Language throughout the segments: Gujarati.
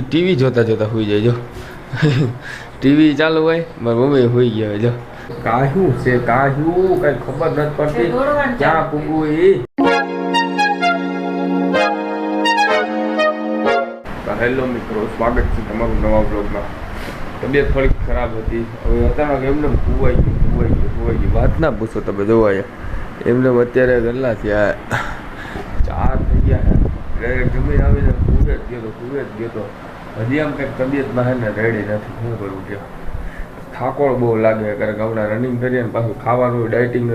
ટીવી જોતા જોતા હોઈ જાય જો. ટીવી ચાલુ હોય મારી મમ્મી હોઈ ગયા હોય જો. કાહ્યું છે કાહ્યું? કઈ ખબર નથી પડતી. ક્યાં પૂગવું એ હેલો મિત્રો સ્વાગત છે તમારું નવા બ્લોગમાં તબિયત થોડીક ખરાબ હતી. હવે અચાનક એમને કુવાઈ ગયું કુવાઈ ગયું કુવાઈ ગયું. વાત ના પૂછો તમે જોવાય એમને અત્યારે ગલ્લા થયા. ડાયરેક્ટ જમી આવીને કુવે જ ગયો તો કુવે જ ગયો તો હજી આમ કંઈક તબિયતમાં હે ને રેડી નથી. શું કરવું છે થાકોળ બહુ લાગે, કારણ કે હમણાં રનિંગ કરીએ ને પાછું ખાવાનું ડાયટિંગ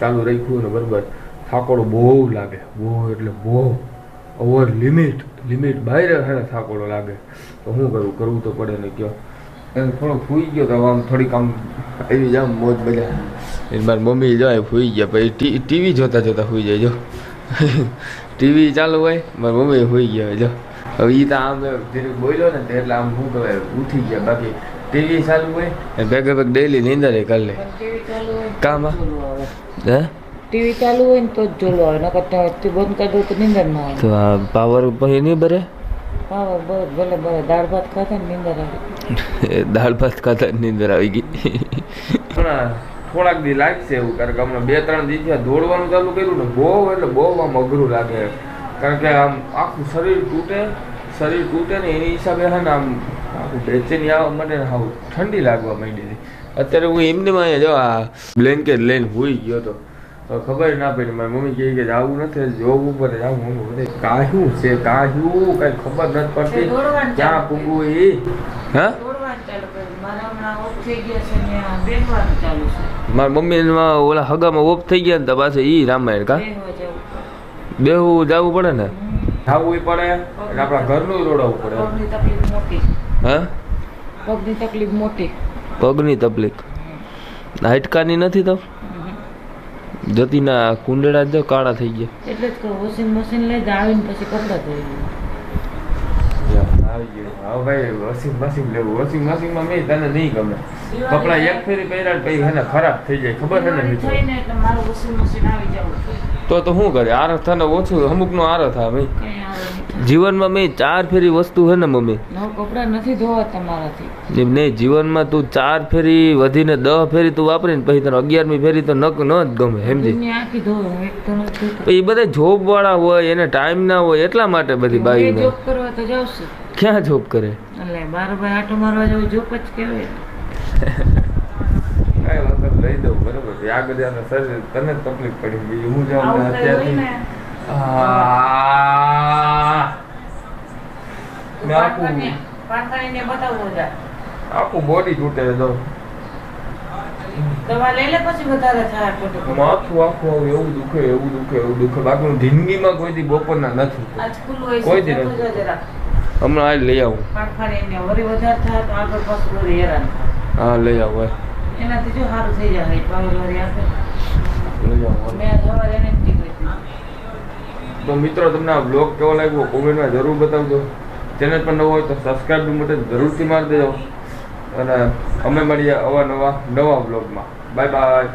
ચાલુ રાખ્યું ને બરાબર, થાકોળ બહુ લાગે. બહુ એટલે બહુ. ઓવર લિમિટ લિમિટ બહાર હે ને થાકોળો લાગે. તો શું કરવું કરવું તો પડે ને કયો. એમ થોડો ફૂઈ ગયો તો આમ થોડીક આમ એવી આમ મોજ મજા. મારી મમ્મી જાય ફૂઈ ગયા, પછી ટીવી જોતા જોતા ફૂઈ જાય, જો. ટીવી ચાલુ હોય મારી મમ્મી હોઈ ગયા જો હવે એ તો આમ ધીરે બોલ્યો ને એટલે આમ શું કહેવાય ઉઠી ગયા. બાકી ટીવી ચાલુ હોય અને ભેગે ભેગ ડેલી નીંદર કરી લે કામ હે? ટીવી ચાલુ હોય ને તો જ જોલું આવે નકર બંધ કરી દઉં તો નીંદર ના આવે. તો આ પાવર પછી નહીં ભરે? પાવર બસ ભલે ભલે દાળ ભાત ખાતા ને નીંદર આવે. દાળ ભાત ખાતા નીંદર આવી ગઈ. થોડાક દી લાગશે એવું કારણ કે હમણાં બે ત્રણ દી થયા દોડવાનું ચાલુ કર્યું ને બહુ એટલે બહુ આમ અઘરું લાગે. કારણ કે આમ આખું શરીર તૂટે શરીર તૂટે ને એની હિસાબે હે ને આમ આખું બેચેની આવવા માટે આવું ઠંડી લાગવા માંડી હતી. અત્યારે હું એમને માં જો આ બ્લેન્કેટ લઈને હોઈ ગયો તો ખબર ના પડી. મારી મમ્મી કહે કે આવું નથી જોબ ઉપર આવું મમ્મી બધે કાહ્યું છે? કાહ્યું કઈ ખબર નથી પડતી. ક્યાં પૂગવું એ હા? મારા મમ્મી ઓલા હગામાં ઓફ થઈ ગયા ને તો પાછું ઈ રામાયણ કા? બેહું જવું પડે. ને. જવું પડે અને આપણા ઘરનું દોડાવવું પડે. હે હા? પગની તકલીફ મોટી. પગની તકલીફ. હાઇટકાની નથી તો? જતી ના કુંડળા જ કાળા થઈ ગયા. એટલે જ કહું વોશિંગ મશીન લઈ જ આવીને પછી કપડાં ધોઈ આવી ગયું. હા ભાઈ વોશિંગ મશીન લેવું. વોશિંગ મશીનમાં મેં તને નહીં ગમે. કપડા એક ફેરી પહેર્યા પછી હે ખરાબ થઈ જાય. ખબર છે ને મિત્રો થઈને એટલે મારું વોશિંગ મશીન આવી જવું જોઈએ તો તો શું કરે? આરસ થને ઓછું. અમુકનો આરસ ભાઈ. નહીં જીવનમાં મેં ચાર ફેરી વસ્તુ છે ને મમ્મી. કપડા નથી ધોવા તમારાથી નહીં જીવનમાં તું ચાર ફેરી વધીને દહ ફેરી તું વાપરીને પછી તને અગિયારમી ફેરી તો નક ન જ ગમે સમજી? હું. એ બધા જોબ વાળા હોય એને ટાઈમ ના હોય એટલા માટે બધી બાઈ જોબ કરવા તો છું. ક્યાં જોબ કરે? એટલે બાર ભાઈ આટો મારવા જવું જોબ જ કહેવાય. કઈ વખત લઈ દઉં બરોબર. છે આગળ જઈને શરીર તને તકલીફ પડી ગઈ. હું જાઉં ને અત્યારથી. મેં આખું બતાવવો જા. બોડી તૂટે તો દવા લઈ લે પછી વધારે થાય માથું આખું આવું એવું દુખે એવું દુખે એવું દુખે. બાકી જિંદગીમાં કોઈ દી બપોરના નથી આજ ખુલ્લું હોય કોઈ દી નથી. હમણાં આ લઈ આવું. હા લઈ આવું એનાથી જો સારું થઈ જાય. તો મિત્રો તમને આ બ્લોગ કેવો લાગ્યો કોમેન્ટમાં જરૂર બતાવજો. ચેનલ પર નવો હોય તો સબસ્ક્રાઈબ બટન જરૂરથી મારી દેજો. અને અમે મળીએ અવાનવા નવા બ્લોગમાં બાય બાય